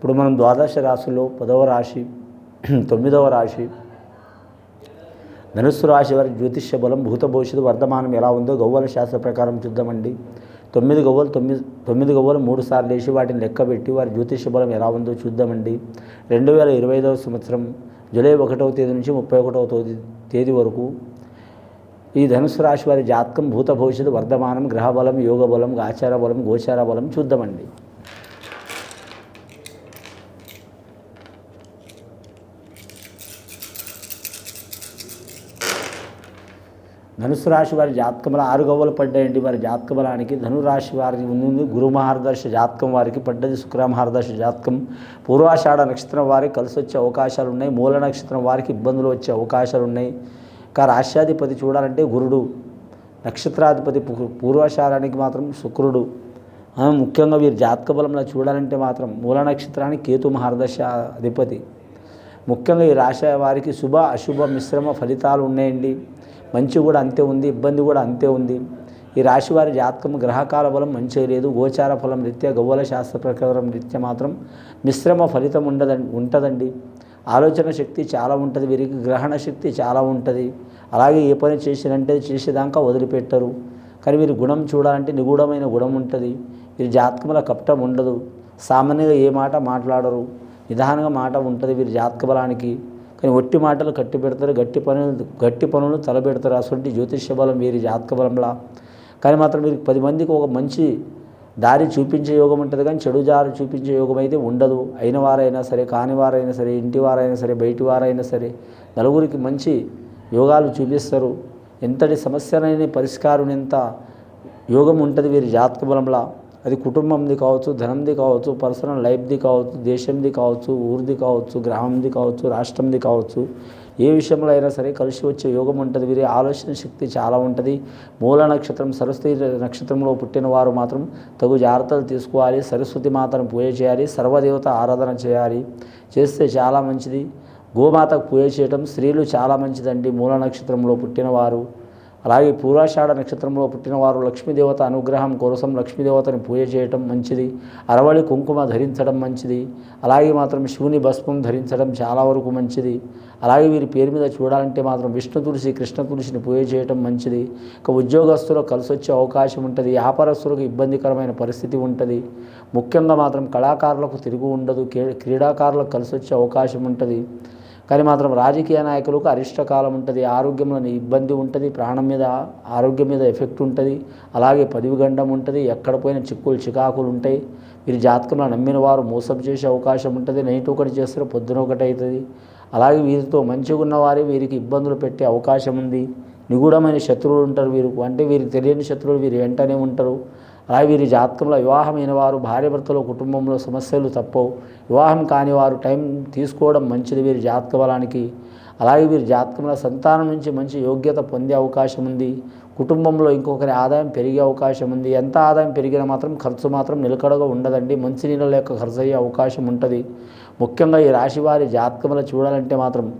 ఇప్పుడు మనం ద్వాదశ రాశిలో పదవ రాశి తొమ్మిదవ రాశి ధనుస్సు రాశి వారి జ్యోతిష్య బలం భూత భవిష్యత్తు వర్ధమానం ఎలా ఉందో గవ్వల శాస్త్ర ప్రకారం చూద్దామండి. తొమ్మిది గవ్వలు తొమ్మిది తొమ్మిది గవ్వలు మూడు సార్లు వేసి వాటిని లెక్కబెట్టి వారి జ్యోతిష్య బలం ఎలా ఉందో చూద్దామండి. రెండు వేల ఇరవై ఐదవ సంవత్సరం జూలై ఒకటవ తేదీ నుంచి ముప్పై ఒకటవ తేదీ తేదీ వరకు ఈ ధనుసు రాశి వారి జాతకం భూత భవిష్యత్తు వర్ధమానం గ్రహ బలం యోగ బలం ఆచార బలం గోచార బలం చూద్దామండి. ధనుసు రాశి వారి జాతకంలో ఆరు గవ్వలు పడ్డాయండి. వారి జాతక బలానికి ధనురాశి వారికి ముందు గురు మహారదర్శ జాతకం వారికి పడ్డది. శుక్ర మహారదర్శ జాతకం. పూర్వాషాఢ నక్షత్రం వారికి కలిసి వచ్చే అవకాశాలు ఉన్నాయి. మూల నక్షత్రం వారికి ఇబ్బందులు వచ్చే అవకాశాలు ఉన్నాయి. ఇంకా రాష్ట్రాధిపతి చూడాలంటే గురుడు. నక్షత్రాధిపతి పూర్వాషాఢానికి మాత్రం శుక్రుడు. ముఖ్యంగా వీరి జాతక బలంలో చూడాలంటే మాత్రం మూల నక్షత్రానికి కేతు మహారదర్శ అధిపతి. ముఖ్యంగా ఈ రాశి వారికి శుభ అశుభ మిశ్రమ ఫలితాలు ఉన్నాయండి. మంచి కూడా అంతే ఉంది ఇబ్బంది కూడా అంతే ఉంది. ఈ రాశి వారి జాతకం గ్రహకాల బలం మంచిగా లేదు గోచార ఫలం రీత్యా గవ్వల శాస్త్ర ప్రకారం రీత్యా మాత్రం మిశ్రమ ఫలితం ఉండదండి ఉంటుందండి. ఆలోచన శక్తి చాలా ఉంటుంది వీరికి గ్రహణ శక్తి చాలా ఉంటుంది. అలాగే ఏ పని చేసినంటే చేసేదాకా వదిలిపెట్టరు. కానీ వీరి గుణం చూడాలంటే నిగూఢమైన గుణం ఉంటుంది. వీరి జాతకంలో కపటం ఉండదు. సామాన్యంగా ఏ మాట మాట్లాడరు. నిదానంగా మాట ఉంటుంది వీరి జాతక బలానికి. కానీ ఒట్టి మాటలు కట్టి పెడతారు గట్టి పనులు గట్టి పనులు తలబెడతారు. అటువంటి జ్యోతిష్య బలం వీరి జాతక బలంలా. కానీ మాత్రం వీరికి పది మందికి ఒక మంచి దారి చూపించే యోగం ఉంటుంది కానీ చెడు దారి చూపించే యోగం అయితే ఉండదు. అయిన వారైనా సరే కాని వారైనా సరే ఇంటి వారైనా సరే బయటి వారైనా సరే నలుగురికి మంచి యోగాలు చూపిస్తారు. ఎంతటి సమస్యనైనా పరిష్కారం ఎంత యోగం ఉంటుంది వీరి జాతక బలంలా. అది కుటుంబంది కావచ్చు ధనంది కావచ్చు పర్సనల్ లైఫ్ది కావచ్చు దేశంది కావచ్చు ఊరిది కావచ్చు గ్రామంది కావచ్చు రాష్ట్రంది కావచ్చు ఏ విషయంలో అయినా సరే కలిసి వచ్చే యోగం ఉంటుంది వీరి. ఆలోచన శక్తి చాలా ఉంటుంది. మూల నక్షత్రం సరస్వతి నక్షత్రంలో పుట్టిన వారు మాత్రం తగు జాగ్రత్తలు తీసుకోవాలి. సరస్వతి మాతను పూజ చేయాలి. సర్వదేవత ఆరాధన చేయాలి. చేస్తే చాలా మంచిది. గోమాతకు పూజ చేయటం స్త్రీలు చాలా మంచిదండి. మూల నక్షత్రంలో పుట్టినవారు. అలాగే పూరాషాఢ నక్షత్రంలో పుట్టినవారు లక్ష్మీదేవత అనుగ్రహం కోసం లక్ష్మీదేవతని పూజ చేయటం మంచిది. అరవళి కుంకుమ ధరించడం మంచిది. అలాగే మాత్రం శివుని భస్మం ధరించడం చాలా వరకు మంచిది. అలాగే వీరి పేరు మీద చూడాలంటే మాత్రం విష్ణు తులసి కృష్ణ తులసిని పూజ చేయటం మంచిది. ఇక ఉద్యోగస్తులకు కలిసి వచ్చే అవకాశం ఉంటుంది. వ్యాపారస్తులకు ఇబ్బందికరమైన పరిస్థితి ఉంటుంది. ముఖ్యంగా మాత్రం కళాకారులకు తిరుగు ఉండదు. క్రీడాకారులకు కలిసి వచ్చే అవకాశం ఉంటుంది. కానీ మాత్రం రాజకీయ నాయకులకు అరిష్టకాలం ఉంటుంది ఆరోగ్యంలో ఇబ్బంది ఉంటుంది ప్రాణం మీద ఆరోగ్యం మీద ఎఫెక్ట్ ఉంటుంది అలాగే పదివి గండం ఉంటుంది ఎక్కడ పోయినా చిక్కులు చికాకులు ఉంటాయి. వీరి జాతకంలో నమ్మిన వారు మోసం చేసే అవకాశం ఉంటుంది నైట్ ఒకటి చేస్తారు పొద్దున ఒకటి అవుతుంది. అలాగే వీరితో మంచిగా ఉన్నవారే వీరికి ఇబ్బందులు పెట్టే అవకాశం ఉంది. నిగూఢమైన శత్రువులు ఉంటారు వీరికి అంటే వీరికి తెలియని శత్రువులు వీరు వెంటనే ఉంటారు. అలాగే వీరి జాతకంలో వివాహమైన వారు భార్యభర్తలు కుటుంబంలో సమస్యలు తప్పవు. వివాహం కాని వారు టైం తీసుకోవడం మంచిది వీరి జాతక బలానికి అలాగే వీరి జాతకంలో సంతానం నుంచి మంచి యోగ్యత పొందే అవకాశం ఉంది. కుటుంబంలో ఇంకొకరి ఆదాయం పెరిగే అవకాశం ఉంది. ఎంత ఆదాయం పెరిగినా మాత్రం ఖర్చు మాత్రం నిలకడగా ఉండదండి. మంచి నీళ్ళ యొక్క ఖర్చు అయ్యే అవకాశం ఉంటుంది. ముఖ్యంగా ఈ రాశి వారి జాతకంలో చూడాలంటే మాత్రం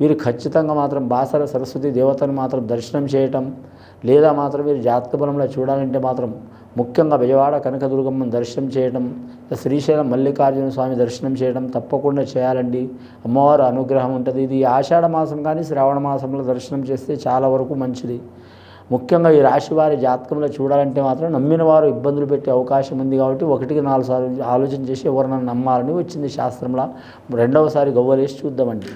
వీరు ఖచ్చితంగా మాత్రం బాసర సరస్వతి దేవతను మాత్రం దర్శనం చేయటం లేదా మాత్రం మీరు జాతక బలంలో చూడాలంటే మాత్రం ముఖ్యంగా విజయవాడ కనకదుర్గమ్మను దర్శనం చేయడం శ్రీశైలం మల్లికార్జున స్వామి దర్శనం చేయడం తప్పకుండా చేయాలండి. అమ్మవారు అనుగ్రహం ఉంటుంది. ఇది ఆషాఢ మాసం కానీ శ్రావణ మాసంలో దర్శనం చేస్తే చాలా వరకు మంచిది. ముఖ్యంగా ఈ రాశి వారి జాతకంలో చూడాలంటే మాత్రం నమ్మిన వారు ఇబ్బందులు పెట్టే అవకాశం ఉంది కాబట్టి ఒకటికి నాలుగు సార్లు ఆలోచన చేసి ఎవరినైనా నమ్మాలని వచ్చింది శాస్త్రంలో. రెండవసారి గవ్వలేసి చూద్దామండి.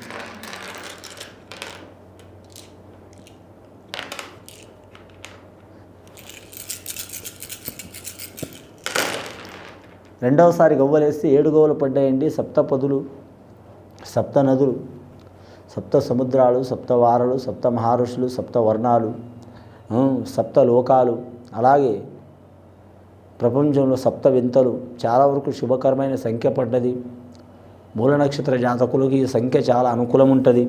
రెండవసారి గవ్వలేస్తే ఏడు గవ్వలు పడ్డాయండి. సప్త పదులు సప్త నదులు సప్త సముద్రాలు సప్త వారలు సప్త మహర్షులు సప్త వర్ణాలు సప్త లోకాలు. అలాగే ప్రపంచంలో సప్త వింతలు. చాలా వరకు శుభకరమైన సంఖ్య పడ్డది. మూల నక్షత్ర జాతకులకి ఈ సంఖ్య చాలా అనుకూలం ఉంటుంది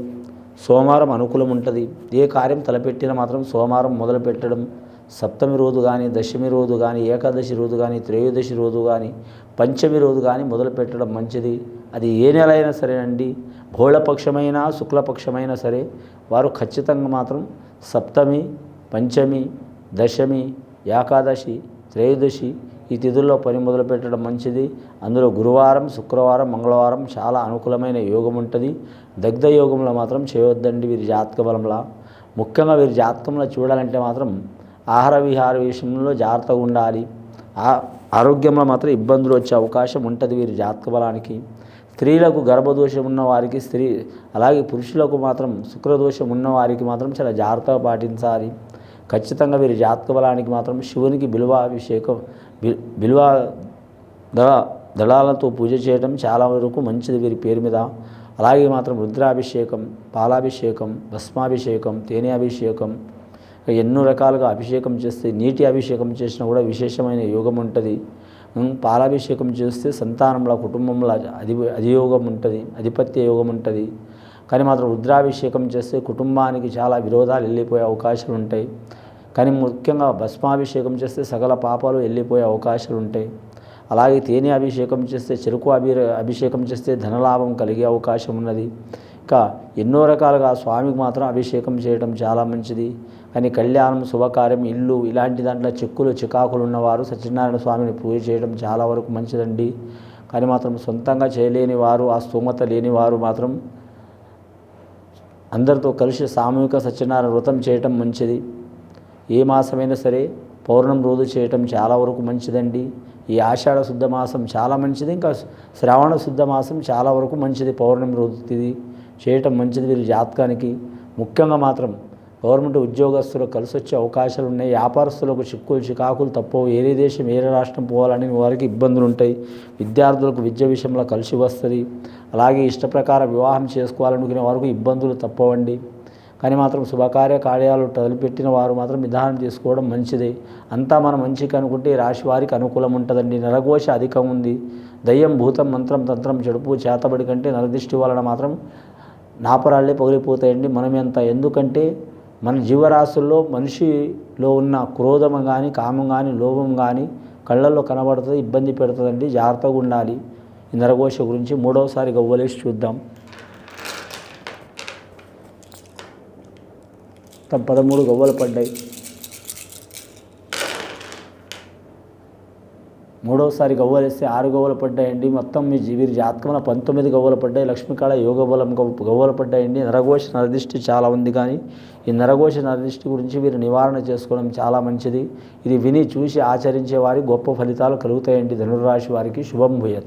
సోమవారం అనుకూలం ఉంటుంది ఏ కార్యం తలపెట్టినా మాత్రం సోమవారం మొదలు పెట్టడం సప్తమి రోజు కానీ దశమి రోజు కానీ ఏకాదశి రోజు కానీ త్రయోదశి రోజు కానీ పంచమి రోజు కానీ మొదలు పెట్టడం మంచిది. అది ఏ నెల అయినా సరేనండి బహుళపక్షమైన శుక్లపక్షమైనా సరే వారు ఖచ్చితంగా మాత్రం సప్తమి పంచమి దశమి ఏకాదశి త్రయోదశి ఈ తిథుల్లో పని మొదలు పెట్టడం మంచిది. అందులో గురువారం శుక్రవారం మంగళవారం చాలా అనుకూలమైన యోగం ఉంటుంది. దగ్ధ యోగంలో మాత్రం చేయొద్దండి వీరి జాతక బలంలా. ముఖ్యంగా వీరి జాతకంలో చూడాలంటే మాత్రం ఆహార విహార విషయంలో జాగ్రత్తగా ఉండాలి. ఆ- ఆరోగ్యంలో మాత్రం ఇబ్బందులు వచ్చే అవకాశం ఉంటుంది వీరి జాతక బలానికి. స్త్రీలకు గర్భదోషం ఉన్న వారికి స్త్రీ అలాగే పురుషులకు మాత్రం శుక్రదోషం ఉన్న వారికి మాత్రం చాలా జాగ్రత్తగా పాటించాలి. ఖచ్చితంగా వీరి జాతక బలానికి మాత్రం శివునికి బిల్వాభిషేకం బి- బిల్వ దళ దళాలతో పూజ చేయడం చాలా వరకు మంచిది వీరి పేరు మీద. అలాగే మాత్రం రుద్రాభిషేకం పాలాభిషేకం భస్మాభిషేకం తేనె అభిషేకం ఎన్నో రకాలుగా అభిషేకం చేస్తే నీటి అభిషేకం చేసినా కూడా విశేషమైన యోగం ఉంటుంది. పాలాభిషేకం చేస్తే సంతానంలో కుటుంబంలో అధి అధియోగం ఉంటుంది అధిపత్య యోగం ఉంటుంది. కానీ మాత్రం రుద్రాభిషేకం చేస్తే కుటుంబానికి చాలా విరోధాలు వెళ్ళిపోయే అవకాశాలు ఉంటాయి. కానీ ముఖ్యంగా భస్మాభిషేకం చేస్తే సకల పాపాలు వెళ్ళిపోయే అవకాశాలు ఉంటాయి. అలాగే తేనె అభిషేకం చేస్తే చెరుకు అభి అభిషేకం చేస్తే ధనలాభం కలిగే అవకాశం ఉన్నది. ఇంకా ఎన్నో రకాలుగా స్వామికి మాత్రం అభిషేకం చేయడం చాలా మంచిది. కానీ కళ్యాణం శుభకార్యం ఇల్లు ఇలాంటి దాంట్లో చెక్కులు చికాకులు ఉన్నవారు సత్యనారాయణ స్వామిని పూజ చేయడం చాలా వరకు మంచిదండి. కానీ మాత్రం సొంతంగా చేయలేని వారు ఆ స్తోమత లేని వారు మాత్రం అందరితో కలిసి సామూహిక సత్యనారాయణ వ్రతం చేయటం మంచిది. ఏ మాసమైనా సరే పౌర్ణం రోజు చేయటం చాలా వరకు మంచిదండి. ఈ ఆషాఢ శుద్ధ మాసం చాలా మంచిది. ఇంకా శ్రావణ శుద్ధ మాసం చాలా వరకు మంచిది పౌర్ణమి రోజు తిది చేయటం మంచిది. వీరి జాతకానికి ముఖ్యంగా మాత్రం గవర్నమెంట్ ఉద్యోగస్తులు కలిసి వచ్చే అవకాశాలు ఉన్నాయి వ్యాపారస్తులకు చిక్కులు చికాకులు తప్పవు. ఏరే దేశం ఏరే రాష్ట్రం పోవాలని వారికి ఇబ్బందులు ఉంటాయి విద్యార్థులకు విద్య విషయంలో కలిసి వస్తుంది. అలాగే ఇష్టప్రకారం వివాహం చేసుకోవాలనుకునే వారికి ఇబ్బందులు తప్పవండి. కానీ మాత్రం శుభకార్య కార్యాలు తలపెట్టిన వారు మాత్రం విధానం తీసుకోవడం మంచిదే. అంతా మనం మంచికి అనుకుంటే రాశి వారికి అనుకూలం ఉంటుందండి. నరఘోష అధికం ఉంది. దయ్యం భూతం మంత్రం తంత్రం చెడుపు చేతబడి కంటే నరదిష్టి వలన మాత్రం నాపరాళ్ళే పగిలిపోతాయండి. మనం ఎంత ఎందుకంటే మన జీవరాశుల్లో మనిషిలో ఉన్న క్రోధం కానీ కామం కానీ లోభం కానీ కళ్ళల్లో కనబడుతుంది ఇబ్బంది పెడుతుందండి. జాగ్రత్తగా ఉండాలి. ఈ నరఘోష గురించి మూడవసారి గవ్వలేసి చూద్దాం. పదమూడు గవ్వలు పడ్డాయి. మూడవసారి గవ్వలు వేస్తే ఆరు గవ్వలు పడ్డాయండి. మొత్తం మీ వీరి జాతకంలో పంతొమ్మిది గవ్వలు పడ్డాయి. లక్ష్మీకాళ యోగ బలం గవ్- గవ్వలు పడ్డాయండి. నరఘోష నరదిష్టి చాలా ఉంది కానీ ఈ నరఘోష నరదిష్టి గురించి వీరు నివారణ చేసుకోవడం చాలా మంచిది. ఇది విని చూసి ఆచరించే వారి గొప్ప ఫలితాలు కలుగుతాయండి. ధనుర్రాశి వారికి శుభం భూయత్.